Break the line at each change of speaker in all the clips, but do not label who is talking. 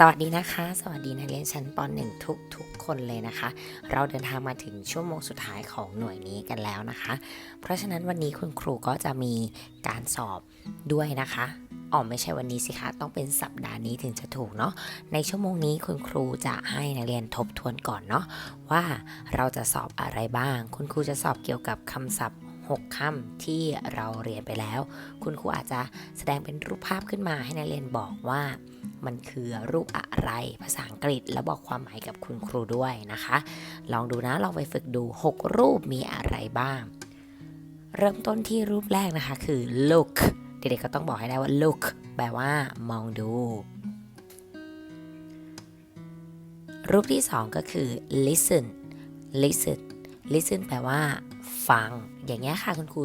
สวัสดีนะคะ สวัสดีนักเรียนชั้นป .1 ทุกทุกคนเลยนะคะ เราเดินทางมาถึงชั่วโมงสุดท้ายของหน่วยนี้กันแล้วนะคะ เพราะฉะนั้นวันนี้คุณครูก็จะมีการสอบด้วยนะคะอ๋อไม่ใช่วันนี้สิคะต้องเป็นสัปดาห์นี้ถึงจะถูกเนาะในชั่วโมงนี้คุณครูจะให้นักเรียนทบทวนก่อนเนาะว่าเราจะสอบอะไรบ้าง คุณครูจะสอบเกี่ยวกับคำศัพท์6คำที่เราเรียนไปแล้ว คุณครูอาจจะแสดงเป็นรูปภาพขึ้นมาให้นักเรียนบอกว่า มันคือรูปอะไรภาษาอังกฤษ แล้วบอกความหมายกับคุณครูด้วยนะคะ ลองดูนะลองไปฝึกดู 6 รูปมีอะไรบ้าง เริ่มต้นที่รูปแรกนะคะคือ look เด็กๆก็ต้องบอกให้ได้ว่า look แปลว่ามองดู รูปที่ 2 ก็คือ listen listen listen แปลว่า ฟัง อย่างเงี้ยค่ะคุณครู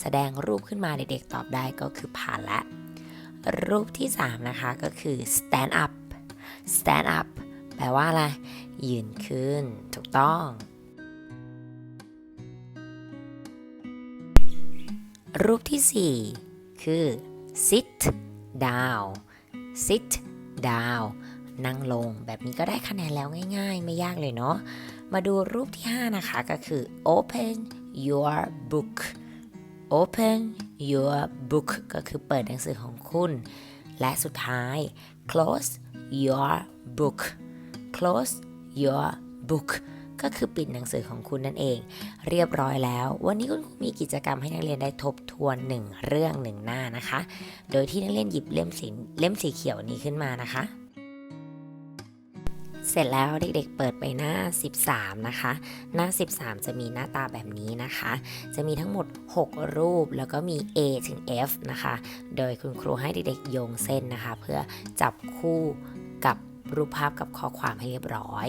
แสดงรูปขึ้นมาเด็กๆตอบได้ก็คือผ่านละ รูปที่ 3 นะคะก็คือ stand up stand up แปลว่าอะไร ยืนขึ้น ถูกต้อง รูปที่ 4 คือ sit down sit down นั่งลง แบบนี้ก็ได้คะแนนแล้วง่าย ๆ ไม่ยากเลยเนาะ มาดูรูปที่ 5 นะคะก็คือ open your book open your book ก็คือเปิดหนังสือของคุณ และสุดท้าย close your book close your book ก็คือปิดหนังสือของคุณนั่นเอง เรียบร้อยแล้ว วันนี้คุณครูมีกิจกรรมให้นักเรียนได้ทบทวนหนึ่งเรื่องหนึ่งหน้านะคะ โดยที่นักเรียนหยิบเล่มสีเล่มสีเขียวนี้ขึ้นมานะคะ เสร็จแล้วเด็กๆเปิดไปหน้า 13 นะคะ หน้า 13 จะมีหน้าตาแบบนี้นะคะ จะมีทั้งหมด 6 รูปแล้วก็มี A ถึง F นะคะ โดยคุณครูให้เด็กๆโยงเส้นนะคะ เพื่อจับคู่กับรูปภาพกับข้อความให้เรียบร้อย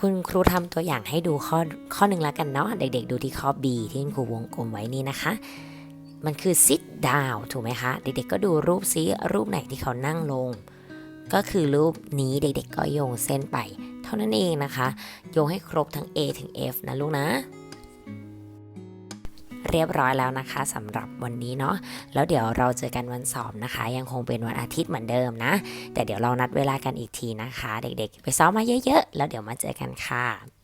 คุณครูทำตัวอย่างให้ดูข้อข้อหนึ่งแล้วกันเนาะเด็กๆ ดูที่ข้อ B ที่คุณครูวงกลมไว้นี่นะคะ มันคือ sit down ถูกไหมคะ เด็กๆ ก็ดูรูปซิรูปไหนที่เขานั่งลง ก็คือรูปนี้เด็กๆ ก็โยงเส้นไป เท่านั้นเองนะคะ โยงให้ครบทั้ง A ถึง F นะลูกนะเรียบร้อยแล้วนะคะสำหรับวันนี้เนาะแล้วเดี๋ยวเราเจอกันวันสอบนะคะ ยังคงเป็นวันอาทิตย์เหมือนเดิมนะ แต่เดี๋ยวเรานัดเวลากันอีกทีนะคะ เด็กๆ ไปซ้อมมาเยอะๆ แล้วเดี๋ยวมาเจอกันค่ะ